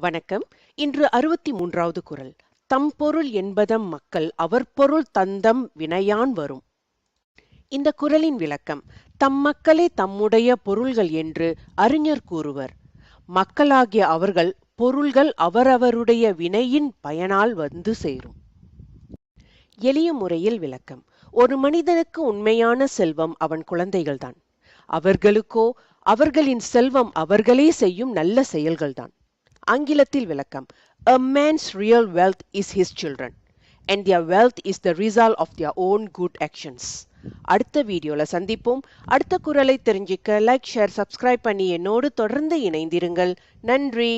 வணக்கம். இன்று அறுபத்தி மூன்றாவது குரல். தம் பொருள் என்பதம் மக்கள் அவர் பொருள் தந்தம் வினையான் வரும். இந்த குரலின் விளக்கம் தம் மக்களே தம்முடைய பொருள்கள் என்று அறிஞர் கூறுவர். மக்களாகிய அவர்கள் பொருள்கள் அவரவருடைய வினையின் பயனால் வந்து சேரும். எளிய முறையில் விளக்கம் ஒரு மனிதனுக்கு உண்மையான செல்வம் அவன் குழந்தைகள்தான். அவர்களுக்கோ அவர்களின் செல்வம் அவர்களே செய்யும் நல்ல செயல்கள்தான். ஆங்கிலத்தில் விளக்கம் A man's real wealth is his children and their wealth is the result of their own good actions. அடுத்த வீடியோல சந்திப்போம் அடுத்த குரலை தெரிஞ்சுக்க லைக் ஷேர் சப்ஸ்கிரைப் பண்ணி என்னோடு தொடர்ந்து இணைந்திருங்கள் நன்றி